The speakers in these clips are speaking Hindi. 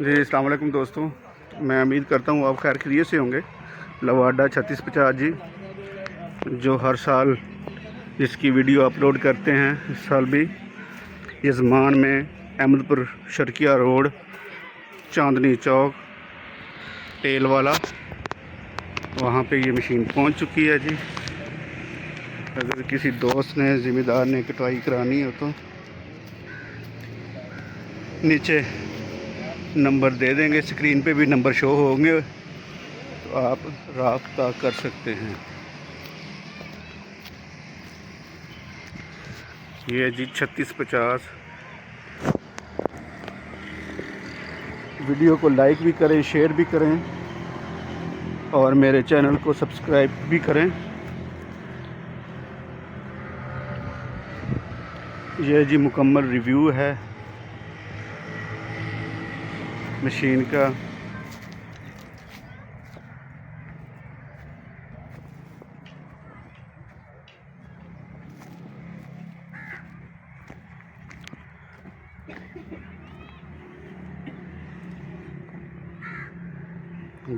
जी वालेकुम दोस्तों। मैं उम्मीद करता हूँ आप खैर खरीत से होंगे। लवाडा छत्तीस पचास जी, जो हर साल जिसकी वीडियो अपलोड करते हैं, इस साल भी। यजमान में अहमदपुर शर्किया रोड, चांदनी चौक तेल वाला वहाँ पे ये मशीन पहुँच चुकी है जी। अगर किसी दोस्त ने, ज़िम्मेदार ने कटाई करानी हो तो। नीचे नंबर दे देंगे स्क्रीन पे भी नंबर शो होंगे तो आप रबता कर सकते हैं। ये जी छत्तीस पचास। वीडियो को लाइक भी करें शेयर भी करें, और मेरे चैनल को सब्सक्राइब भी करें। यह जी मुकम्मल रिव्यू है। मशीन का।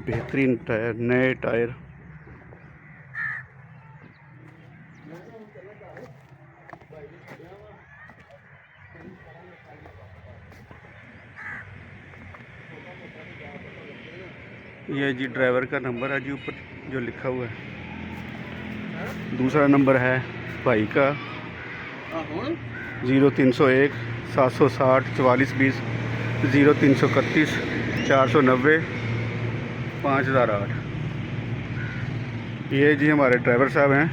बेहतरीन टायर नए टायर। ये जी ड्राइवर का नंबर है जी ऊपर जो लिखा हुआ है। दूसरा नंबर है भाई का। ज़ीरो तीन सौ एक सात सौ साठ चवालीस बीस ज़ीरो तीन सौ इकतीस चार सौ नब्बे पाँच हज़ार आठ। ये जी हमारे ड्राइवर साहब हैं।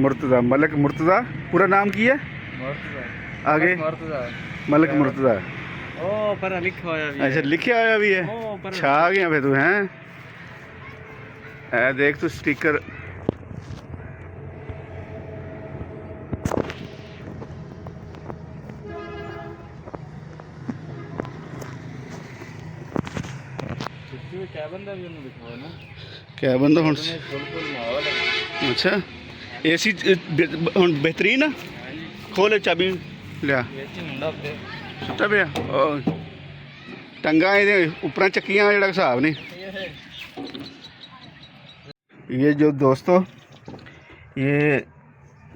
मुर्तज़ा। मलक मुर्तज़ा। पूरा नाम की है? आगे? मलक मुर्तज़ा ਉਹ ਪਰ ਲਿਖਿਆ ਹੋਇਆ ਵੀ ਅੱਛਾ ਲਿਖਿਆ ਹੋਇਆ ਵੀ ਹੈ? ਛਾ ਗਿਆ ਫੇ ਤੂੰ ਹੈ? ਐ ਦੇਖ ਤੂੰ ਸਟicker ਕੈਬਨ ਦਾ ਹੁਣ ਅੱਛਾ ਏਸੀ ਹੁਣ ਬਿਹਤਰੀਨ ਖੋਲੇ ਚਾਬੀ। ਲਿਆ। ਸੁੱਤਾ ਪਿਆ ਉਹ ਟੰਗਾ ਇਹਦੇ ਉੱਪਰਾਂ ਚੱਕੀਆਂ ਜਿਹੜਾ ਹਿਸਾਬ ਨਹੀਂ ये जो दोस्तों ये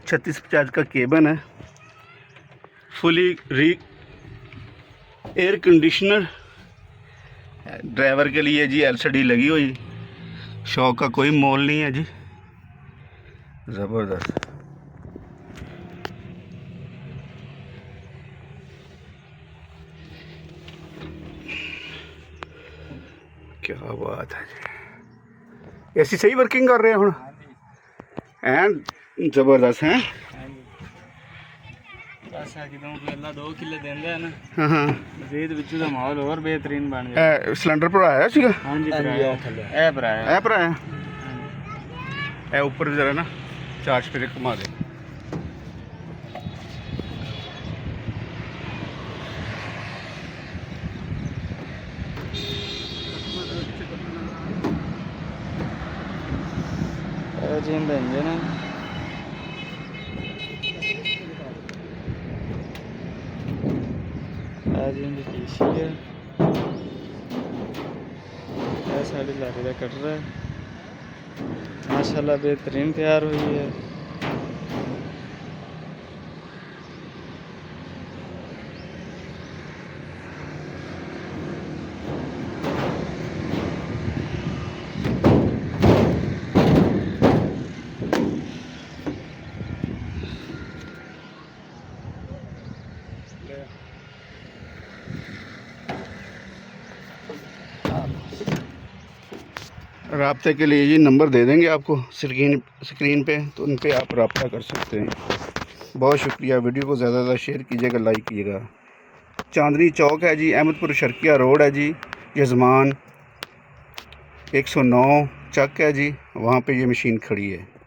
छत्तीस पचास का केबन है फुली री एयर कंडीशनर ड्राइवर के लिए जी एलसीडी लगी हुई शौक का कोई मोल नहीं है जी ज़बरदस्त ਕੀ ਬਾਤ ਹੈ ਜੀ ਐਸੀ ਸਹੀ ਵਰਕਿੰਗ ਕਰ ਰਹੇ ਹੁਣ? ਐਨ ਜ਼ਬਰਦਸਤ ਹੈ? ਬਸ ਆ ਪਹਿਲਾਂ 2 ਕਿੱਲੇ ਦਿੰਦਾ ਨਾ ਹਾਂ ਹਾਂ। ਜੀਦ ਵਿੱਚ ਦਾ ਮਾਹੌਲ ਹੋਰ ਬਿਹਤਰੀਨ ਬਣ ਗਿਆ। ਇਹ ਸਿਲੰਡਰ ਭਰਾਇਆ ਸੀਗਾ? ਹਾਂਜੀ ਭਰਾਇਆ ਇਹ ਭਰਾਇਆ ਇਹ ਇਹ ਉੱਪਰ ਜਰਾ ਨਾ ਚਾਰਜ ਪੇ ਘੁਮਾ ਦੇ। चेन का इंजन है चेन की पीसी है साढ़े लारे का कटर है माशाल्लाह बेहतरीन तैयार हुई है रबते के लिए ये नंबर दे देंगे आपको स्क्रीन स्क्रीन पे तो उन पर आप रबता कर सकते हैं। बहुत शुक्रिया, वीडियो को ज़्यादा से ज़्यादा शेयर कीजिएगा, लाइक कीजिएगा। चांदनी चौक है जी, अहमदपुर शर्किया रोड है जी, यजमान 109 चक है जी, वहाँ पे ये मशीन खड़ी है।